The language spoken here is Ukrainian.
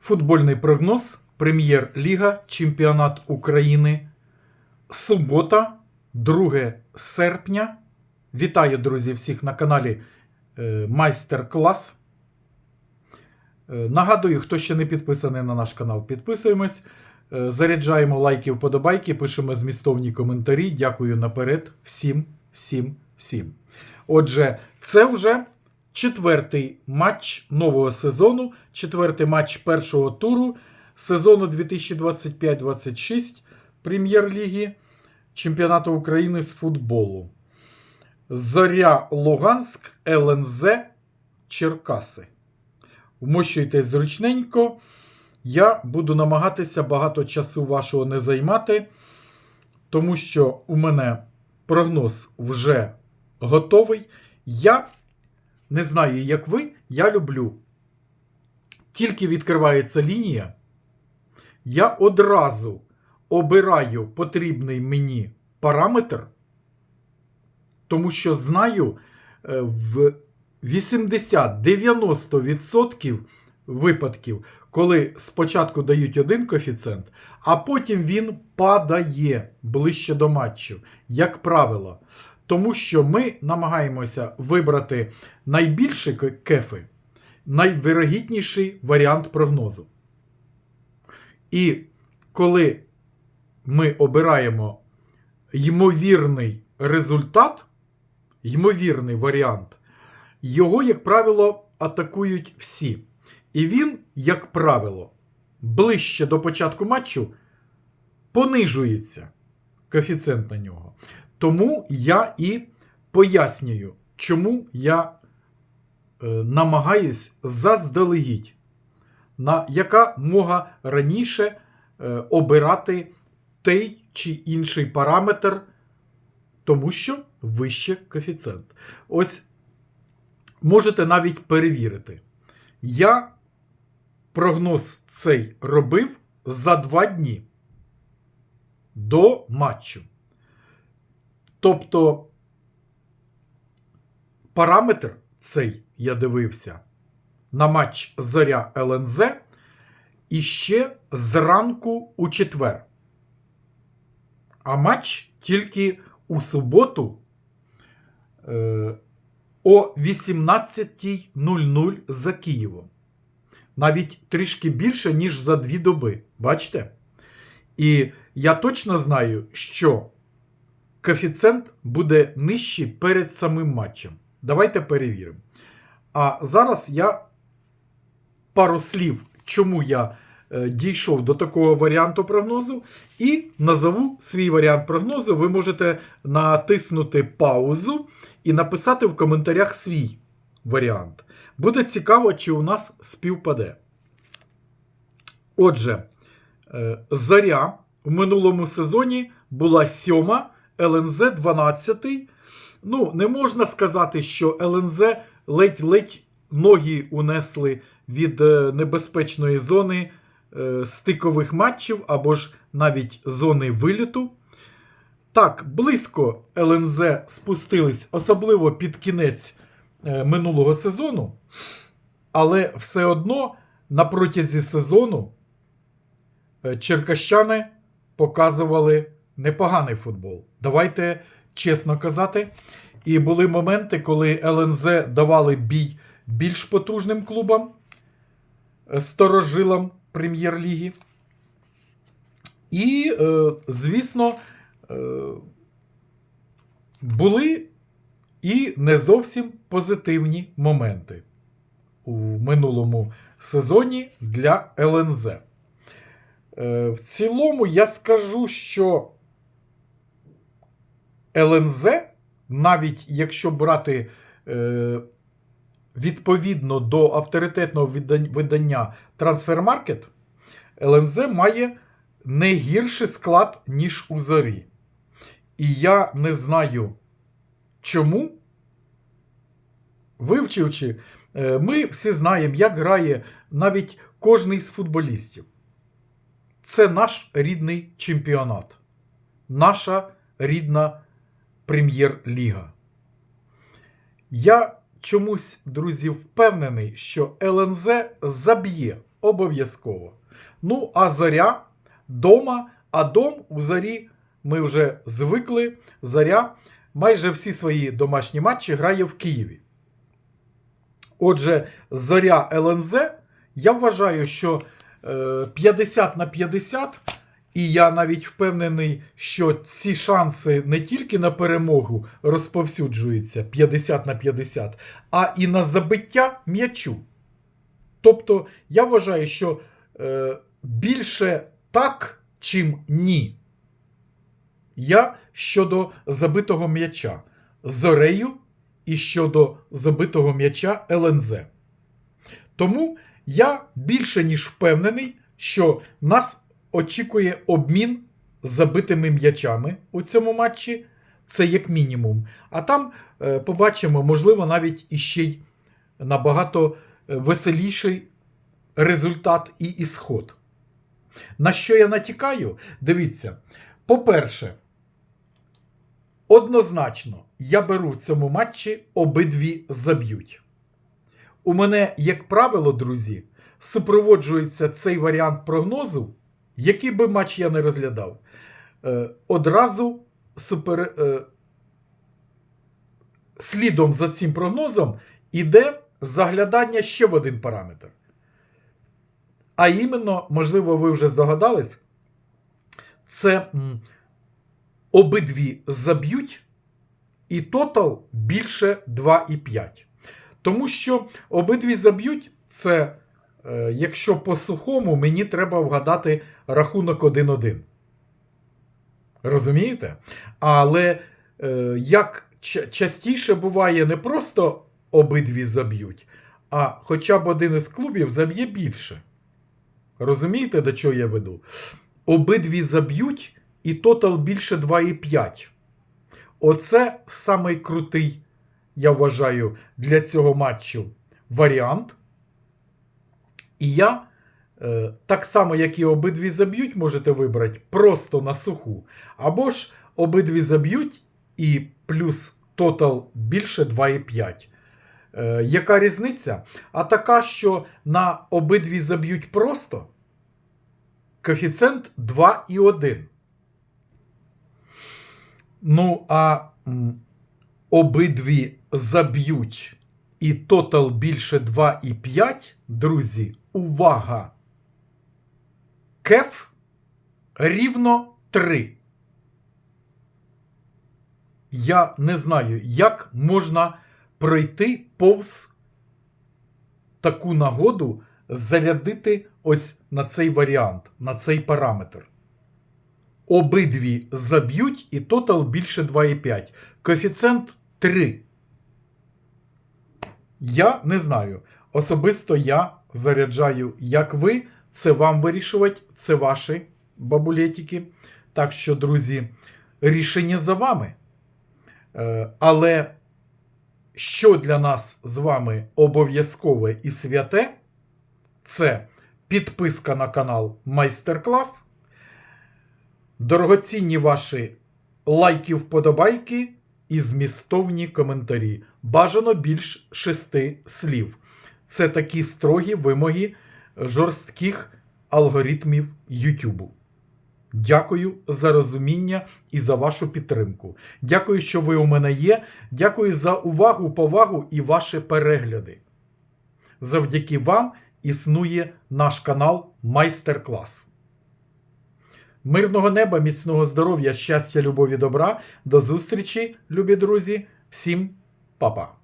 Футбольний прогноз. Прем'єр-ліга, Чемпіонат України. Субота, 2 серпня. Вітаю, друзі, всіх на каналі е, Майстер-клас. Е, Нагадую, хто ще не підписаний на наш канал, підписуємось. Е, Заряджаємо лайки, вподобайки, пишемо змістовні коментарі. Дякую наперед всім, всім, всім. Отже, це вже четвертий матч нового сезону, четвертий матч першого туру сезону 2025-26 Прем'єр-ліги Чемпіонату України з футболу. Зоря Луганськ, ЛНЗ Черкаси. Вмощуйтесь зручненько. Я буду намагатися багато часу вашого не займати, тому що у мене прогноз вже готовий. Я не знаю, як ви, я люблю. Тільки відкривається лінія, я одразу обираю потрібний мені параметр, тому що знаю е, в 80-90% випадків, коли спочатку дають один коефіцієнт, а потім він падає ближче до матчу, як правило. Тому що ми намагаємося вибрати найбільші кефи, найвирогідніший варіант прогнозу. І коли ми обираємо ймовірний результат, ймовірний варіант, його, як правило, атакують всі. І він, як правило, ближче до початку матчу понижується коефіцієнт на нього. Тому я і пояснюю, чому я е, намагаюсь заздалегідь, на яка мога раніше е, обирати той чи інший параметр, тому що вище коефіцієнт. Ось можете навіть перевірити. Я прогноз цей робив за два дні до матчу. Тобто параметр цей я дивився на матч Зоря ЛНЗ іще зранку у четвер. А матч тільки у суботу е, о 18.00 за Києвом. Навіть трішки більше, ніж за дві доби. Бачите? І я точно знаю, що коефіцієнт буде нижчий перед самим матчем. Давайте перевіримо. А зараз я пару слів, чому я е, дійшов до такого варіанту прогнозу, і назову свій варіант прогнозу. Ви можете натиснути паузу і написати в коментарях свій варіант. Буде цікаво, чи у нас співпаде. Отже, е, Заря в минулому сезоні була сьома, ЛНЗ 12. Ну, не можна сказати, що ЛНЗ ледь-ледь ноги унесли від е, небезпечної зони е, стикових матчів або ж навіть зони виліту. Так, близько ЛНЗ спустились, особливо під кінець е, минулого сезону, але все одно на протязі сезону черкащани показували непоганий футбол. Давайте чесно казати. І були моменти, коли ЛНЗ давали бій більш потужним клубам, е, старожилам прем'єр-ліги. І, е, звісно, е, були і не зовсім позитивні моменти у минулому сезоні для ЛНЗ. В цілому я скажу, що ЛНЗ, навіть якщо брати е, відповідно до авторитетного видання Transfermarket, ЛНЗ має не гірший склад, ніж у Зорі. І я не знаю чому. Вивчивши, е, ми всі знаємо, як грає навіть кожний з футболістів. Це наш рідний чемпіонат, наша рідна прем'єр-ліга. Я чомусь, друзі, впевнений, що ЛНЗ заб'є обов'язково. Ну, а зоря дома, а дом у зорі ми вже звикли. Зоря майже всі свої домашні матчі грає в Києві. Отже, зоря ЛНЗ, я вважаю, що е, 50 на 50, і я навіть впевнений, що ці шанси не тільки на перемогу розповсюджуються 50 на 50, а і на забиття м'ячу. Тобто, я вважаю, що е, більше так, чим ні. Я щодо забитого м'яча зорею і щодо забитого м'яча ЛНЗ. Тому я більше ніж впевнений, що нас очікує обмін забитими м'ячами у цьому матчі. Це як мінімум. А там е, побачимо, можливо, навіть іще й набагато е, веселіший результат і ісход. На що я натякаю? Дивіться. По-перше, однозначно я беру в цьому матчі обидві заб'ють. У мене, як правило, друзі, супроводжується цей варіант прогнозу, який би матч я не розглядав. Е, одразу супер, е, слідом за цим прогнозом іде заглядання ще в один параметр. А іменно, можливо, ви вже здогадались, це обидві заб'ють, і тотал більше 2,5. Тому що обидві заб'ють, це, е, якщо по сухому, мені треба вгадати рахунок 1-1. Розумієте? Але е, як частіше буває, не просто обидві заб'ють, а хоча б один із клубів заб'є більше. Розумієте, до чого я веду? Обидві заб'ють, і тотал більше 2,5. Оце самий крутий, я вважаю, для цього матчу варіант. І я, так само, як і обидві заб'ють, можете вибрати просто на суху. Або ж обидві заб'ють і плюс тотал більше 2,5. Е, яка різниця? А така, що на обидві заб'ють просто коефіцієнт 2,1. Ну, а м, обидві заб'ють і тотал більше 2,5, друзі, увага! Кеф рівно 3. Я не знаю, як можна пройти повз таку нагоду, зарядити ось на цей варіант, на цей параметр. Обидві заб'ють і тотал більше 2,5. Коефіцієнт 3. Я не знаю. Особисто я заряджаю, як ви. Це вам вирішувати, це ваші бабулетики. Так що, друзі, рішення за вами. Е, Але що для нас з вами обов'язкове і святе, це підписка на канал Майстер-клас. Дорогоцінні ваші лайки, вподобайки і змістовні коментарі. Бажано більш шести слів. Це такі строгі вимоги жорстких алгоритмів Ютубу. Дякую за розуміння і за вашу підтримку. Дякую, що ви у мене є. Дякую за увагу, повагу і ваші перегляди. Завдяки вам існує наш канал Майстер-клас. Мирного неба, міцного здоров'я, щастя, любові, добра. До зустрічі, любі друзі. Всім па-па.